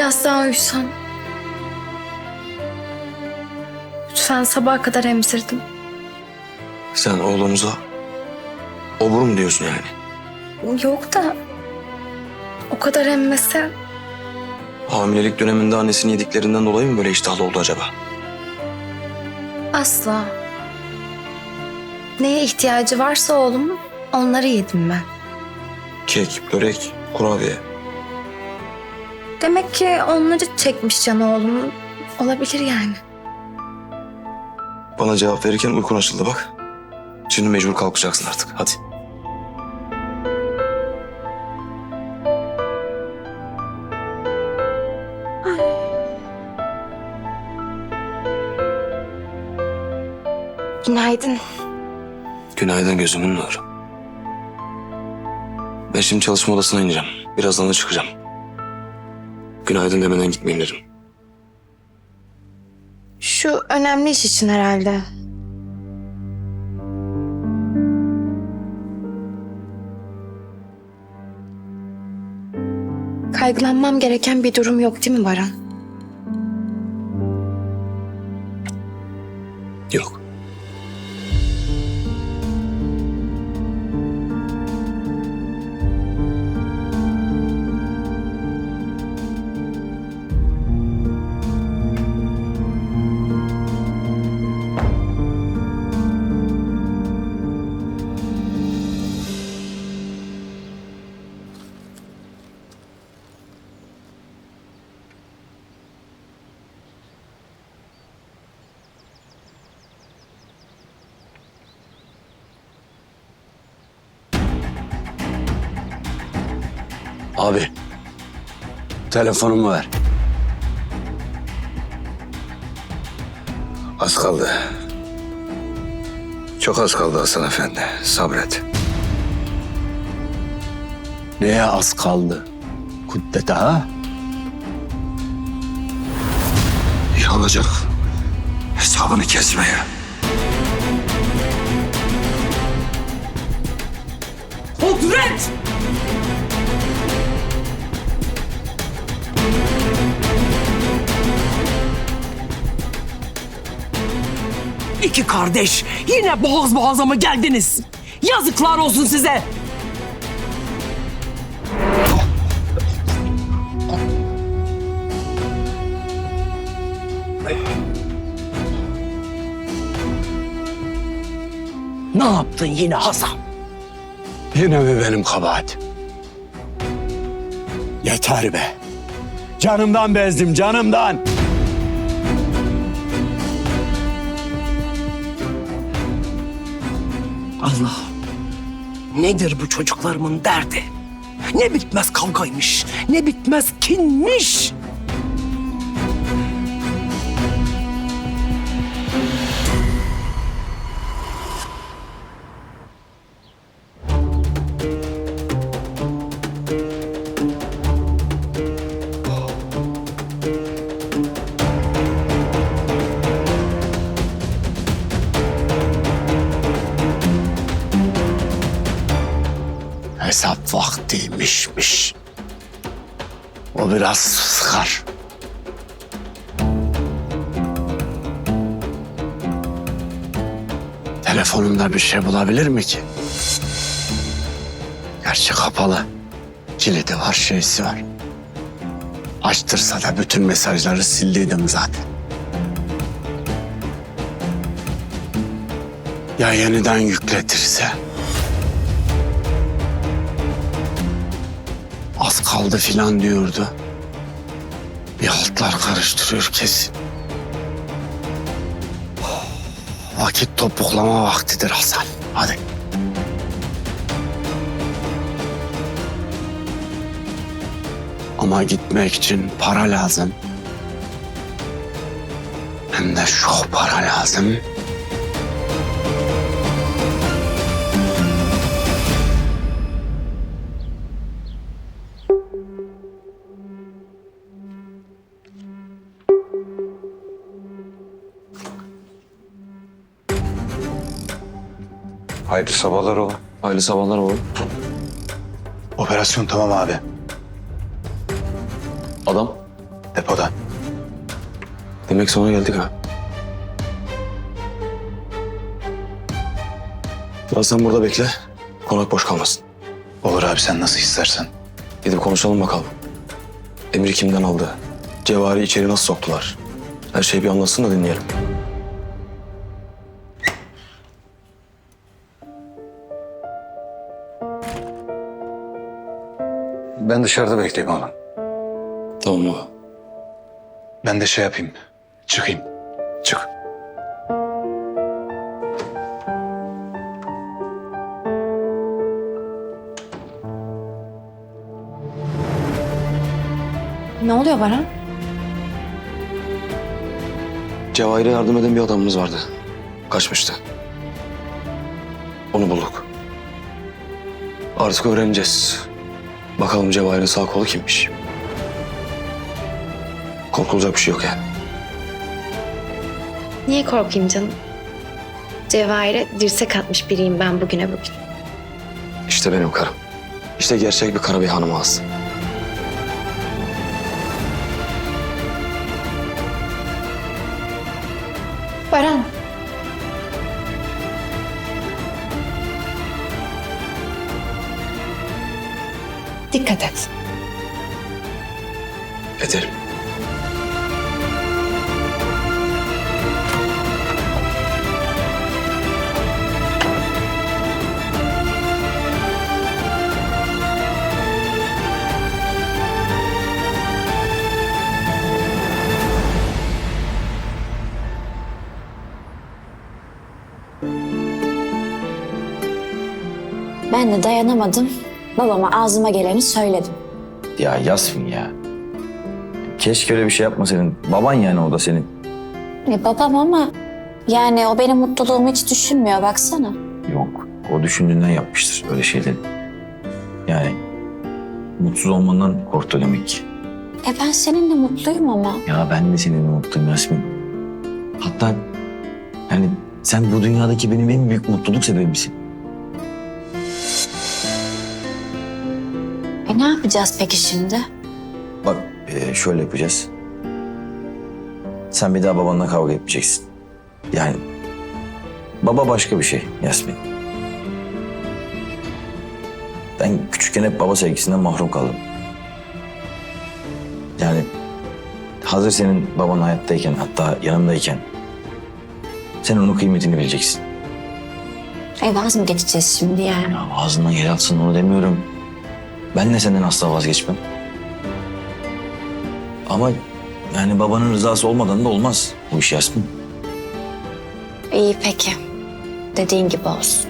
Biraz daha uyusam. Lütfen sabaha kadar emzirdim. Sen oğlumuza obur mu diyorsun yani? Yok da o kadar emmese Hamilelik döneminde annesinin yediklerinden dolayı mı böyle iştahlı oldu acaba? asla. Neye ihtiyacı varsa oğlum onları yedim ben. Kek, börek, kurabiye. Demek ki onları çekmiş canı oğlum. Olabilir yani. Bana cevap verirken uykun açıldı bak. Şimdi mecbur kalkacaksın artık. Hadi. Günaydın. Günaydın gözümün nuru. Ben şimdi çalışma odasına ineceğim. Birazdan da çıkacağım. Günaydın demeden gitmeyeyim dedim. Şu önemli iş için herhalde. Kaygılanmam gereken bir durum yok değil mi Baran? Yok. Abi. Telefonumu ver. Az kaldı. Çok az kaldı Hasan Efendi. Sabret. Neye az kaldı? Kuddete ha? Yalacak. Hesabını kesmeye. Kudret! İki kardeş yine boğaz boğaza mı geldiniz? Yazıklar olsun size. Ne yaptın yine Hasan? Yine mi benim kabahatim? Yeter be. Canımdan bezdim canımdan. Allah'ım nedir bu çocuklarımın derdi? Ne bitmez kavgaymış, ne bitmez kinmiş. Hesap vaktiymişmiş. O biraz sıkar. Telefonumda bir şey bulabilir mi ki? Gerçi kapalı. Kilidi var, şeysi var. Açtırsa da bütün mesajları sildiydim zaten. Ya yeniden yükletirse? Az kaldı filan diyordu. Bir altlar karıştırıyor kesin. Vakit topuklama vaktidir Hasan. Hadi. Ama gitmek için para lazım. Hem de çok para lazım. Hayırlı sabahlar oğlum. Hayırlı sabahlar oğlum. Operasyon tamam abi. Adam Depoda. Demek sonra geldik ha. Biraz sen burada bekle. Konak boş kalmasın. Olur abi sen nasıl istersen. Gidip konuşalım bakalım. Emri kimden aldı? Cevahir'i içeri nasıl soktular? Her şeyi bir anlatsın da dinleyelim. Ben dışarıda bekleyeyim oğlum. Tamam baba. Ben de şey yapayım. Çıkayım. Çık. Ne oluyor Baran? Cevahir'e yardım eden bir adamımız vardı. Kaçmıştı. Onu bulduk. Artık öğreneceğiz. Bakalım Cevahir'in sağ kolu kimmiş? Korkulacak bir şey yok yani. Niye korkayım canım? Cevahir'e dirsek atmış biriyim ben bugüne bugün. İşte benim karım. İşte gerçek bir Karabey hanım ağası. Baran. Dikkat et. Ederim. Ben de dayanamadım. Babama ağzıma geleni söyledim. Ya Yasmin ya. Keşke öyle bir şey yapmasaydın. Baban yani o da senin. E, babam ama yani o benim mutluluğumu hiç düşünmüyor baksana. Yok. O düşündüğünden yapmıştır öyle şeyleri. Yani mutsuz olmandan korktu demek ki. E ben seninle mutluyum ama. Ya ben de seninle mutluyum Yasmin. Hatta yani sen bu dünyadaki benim en büyük mutluluk sebebimsin. Ne yapacağız peki şimdi? Bak e, şöyle yapacağız. Sen bir daha babanla kavga etmeyeceksin. Yani baba başka bir şey Yasmin. Ben küçükken hep baba sevgisinden mahrum kaldım. Yani hazır senin baban hayattayken hatta yanımdayken sen onun kıymetini bileceksin. E vaz mı geçeceğiz şimdi yani? Ya ağzından yer alsın onu demiyorum. Ben de senden asla vazgeçmem. Ama yani babanın rızası olmadan da olmaz bu iş Yasmin. İyi peki. Dediğin gibi olsun.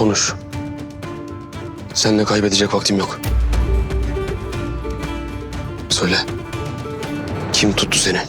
Konuş. Seninle kaybedecek vaktim yok. Söyle. Kim tuttu seni?